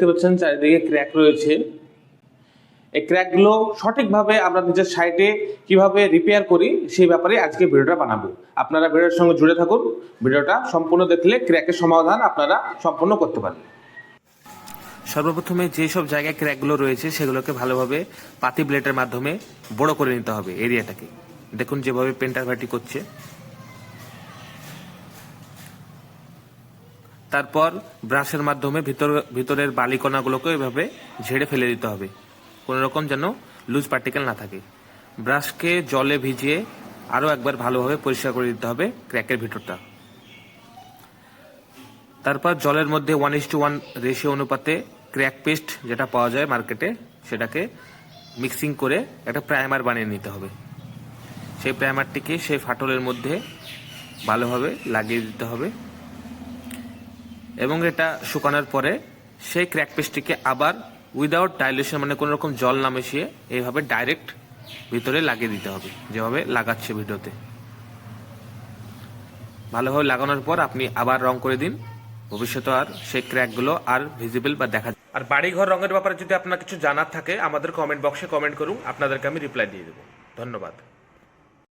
দেখতে পাচ্ছেন চারিদিকে ক্র্যাক রয়েছে। এই ক্র্যাকগুলো সঠিকভাবে আমরা নিজের সাইটে কীভাবে রিপেয়ার করি, সেই ব্যাপারে আজকে ভিডিওটা বানাবো। আপনারা ভিডিওর সঙ্গে জুড়ে থাকুন। ভিডিওটা সম্পূর্ণ দেখলে ক্র্যাকের সমাধান আপনারা সম্পূর্ণ করতে পারবেন। সর্বপ্রথমে যেসব জায়গায় ক্র্যাকগুলো রয়েছে, সেগুলোকে ভালোভাবে পাতি ব্লেডের মাধ্যমে বড় করে নিতে হবে এরিয়াটাকে দেখুন যেভাবে পেন্টার ভাটি করছে। তারপর ব্রাশের মাধ্যমে ভিতর, ভিতরের বালিকণাগুলোকে এভাবে ঝেড়ে ফেলে দিতে হবে। কোনো রকম যেন লুজ পার্টিকেল না থাকে। ব্রাশকে জলে ভিজিয়ে আরও একবার ভালোভাবে পরিষ্কার করে দিতে হবে ক্র্যাকের ভিতরটা। তারপর জলের মধ্যে one is two one ratio অনুপাতে ক্র্যাক পেস্ট যেটা পাওয়া যায় মার্কেটে, সেটাকে মিক্সিং করে একটা প্রাইমার বানিয়ে নিতে হবে। সেই প্রাইমারটিকে সেই ফাটলের মধ্যে ভালোভাবে লাগিয়ে দিতে হবে। এবং এটা শুকানোর পরে সেই ক্র্যাক পেস্টটিকে আবার উইদাউট ডাইলেশন মানে কোনো রকম জল না মিশিয়ে এইভাবে ডাইরেক্ট ভিতরে লাগিয়ে দিতে হবে, যেভাবে লাগাচ্ছে ভিডিওতে। ভালোভাবে লাগানোর পর আপনি আবার রং করে দিন। ভবিষ্যতে আর সেই ক্র্যাকগুলো আর ভিজিবল বা দেখা যায় আর বাড়িঘর রঙের ব্যাপারে যদি আপনার কিছু জানার থাকে, আমাদের কমেন্ট বক্সে কমেন্ট করুন, আপনাদেরকে আমি রিপ্লাই দিয়ে দেবো। ধন্যবাদ।